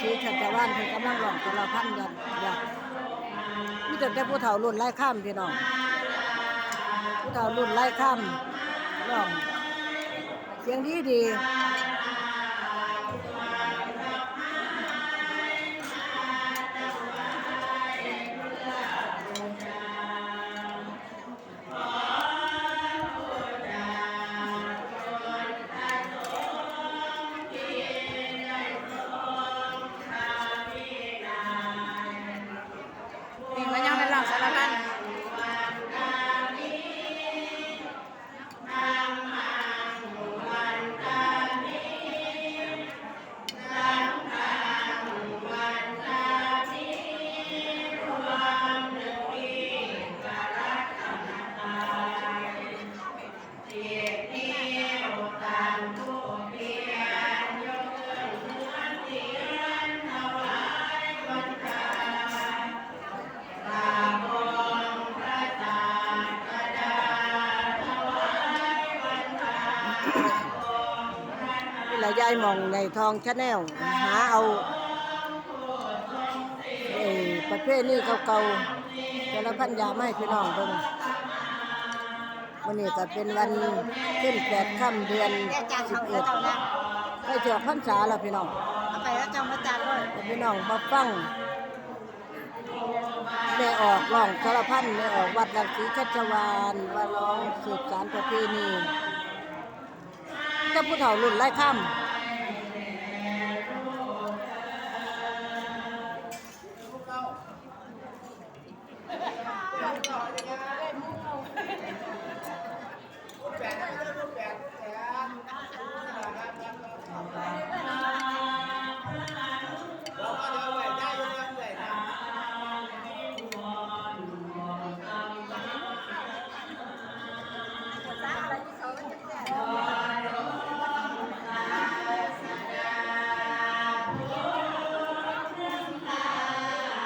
ชีชัชวานเพิ่นกำลังหลองสารพันยันอยากมีแต่แต่ผู้เฒ่ารุ่นไล่ข้ามพี่น้องผู้เฒ่ารุ่นไล่ข้ามร้องเสียงดีดี แหละยายหมองในทองชาแนลหาเอาเอ่อประเภทนี้เก่าๆสารพันยามาให้พี่น้องเบิ่งวันนี้ก็เป็นวันขึ้นแปดค่ำเดือนแม่จานสิบเขาเอ็ดเจ้านะใกล้จะออกพรรษาแล้วพี่น้องเอาไปแล้วเจ้ามาจานด้วยพี่น้องมาฟังแม่ออกร้องสารพันแม่ออกวัดลังสีชัชวานว่าร้องสืบสารประเพณี ถ้าผู้เฒ่ารุ่นไล่ข้าม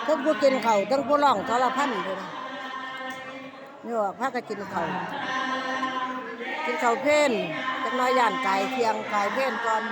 ทั้งผู้กินเขาวทั้งผู้ร้องสารพันเลยนะนี่ว่าพาก็กินเขากินเขาเพ่นจักหน้อยย่านไก่เทียงไก่เพ่นก่อน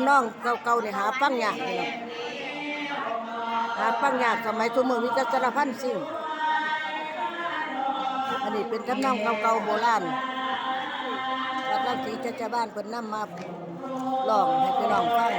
ำนองเก่าๆเนี่ยหาปังยากเลยหาปังยากสมัยทุกมือมีแต่สารพันสิ่งอันนี้เป็นทำนองเก่าๆโบราณวัดลังสีจัจบ้านเพิ่นนำมาลองให้พี่น้องฟัง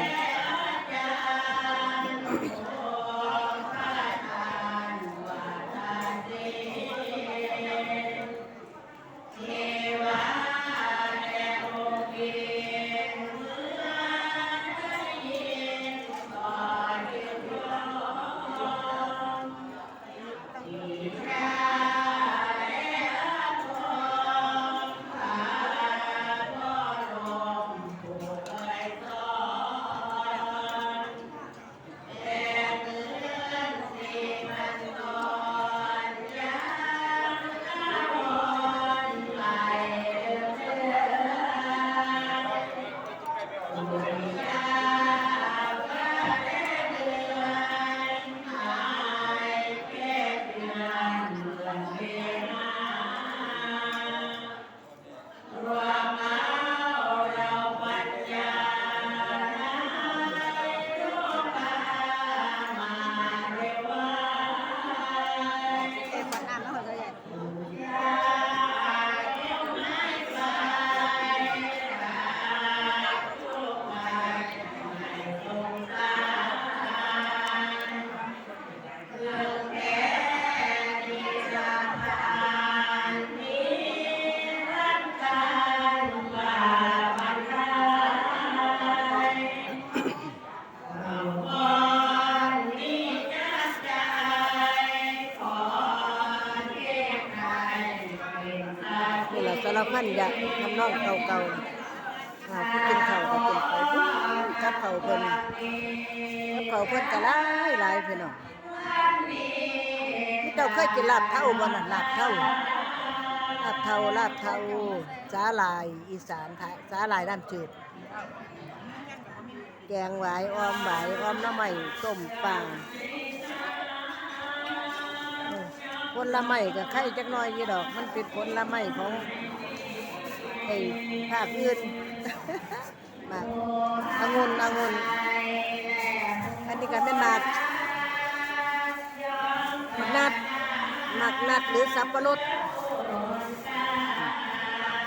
สารพันอยากทำนองเก่าๆอ่าผู้กินข้าก็กินไปปุ๊บกับข้าเพิ่นกับข้าเพิ่นก็หลายหลายพี่น้องจ้าเคยกินลาบเท่าบ่น่ะลาบเท่าลาบเท่าลาบเท่าสาหร่ายอีสานไทยสาหร่ายน้ำจืดแกงหวายออมหวายออมน้ำใหม่ต้มปลาเออ ผลละไม้ก็ไข่จักน้อยยี่ดอก มันเป็นผลละไม้ของไอ้ภาคอื่นมากองุ่นองุ่นอันนี้ก็เป็นหมากหมากนัดหมากนัดหรือสับปะรด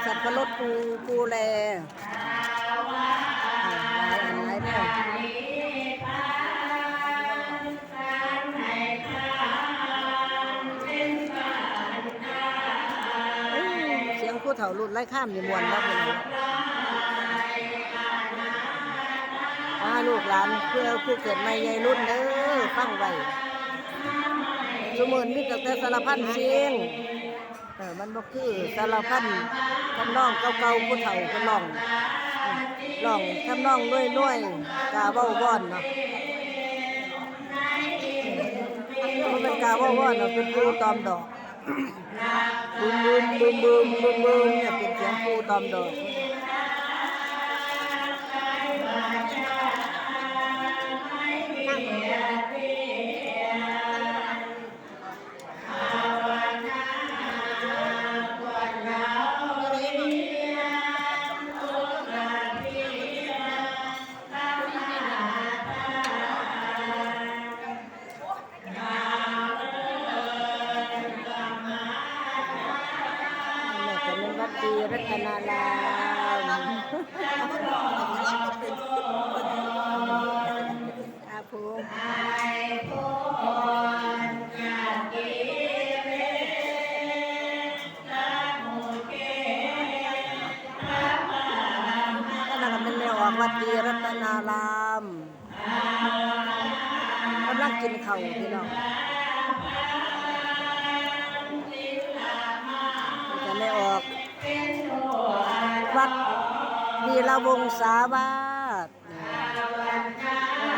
สับปะรดปูปูแลหลายอันหลายแนวารุ่นไล่ข้ามนี่มวนแล้วเป็นไงพาลูกหลานเพื่อผู้เกิดใหม่ใหญ่รุ่นเด้อฟังไว้สมุนมีแต่แต่สารพันเสียงเออมันบ่คือสารพันทำนองเก่าๆผู้เฒ่าเพิ่นร้องอืมร้องทำนองรวยๆกาเว้าว่อนเนาะมันเป็นกาเว้าว่อนเนาะเป็นผู้ตอมดอก บึมบึมบึมบึมบึมบึมเนี่ยเป็นเสียงผู้ตอมดอ อกวัดดีรัตนารามกำลังกินข้าวพี่น้องจะไม่ออก วัดวีระวงศาวาส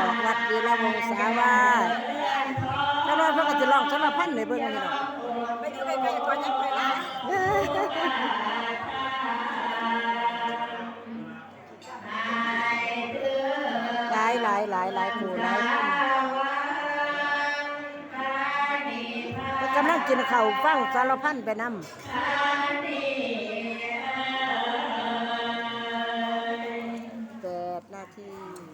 ออกวัดวีระวงศาวาสแล้วเราเพิ่งจะลองสารพันในเบิ่งนี่ดอกไปดูใกล้ๆก่อนยังไปนะ หลายหลายหลายหมู่หลายคนก็กำลังกินข้าวฟังสารพันไปนำ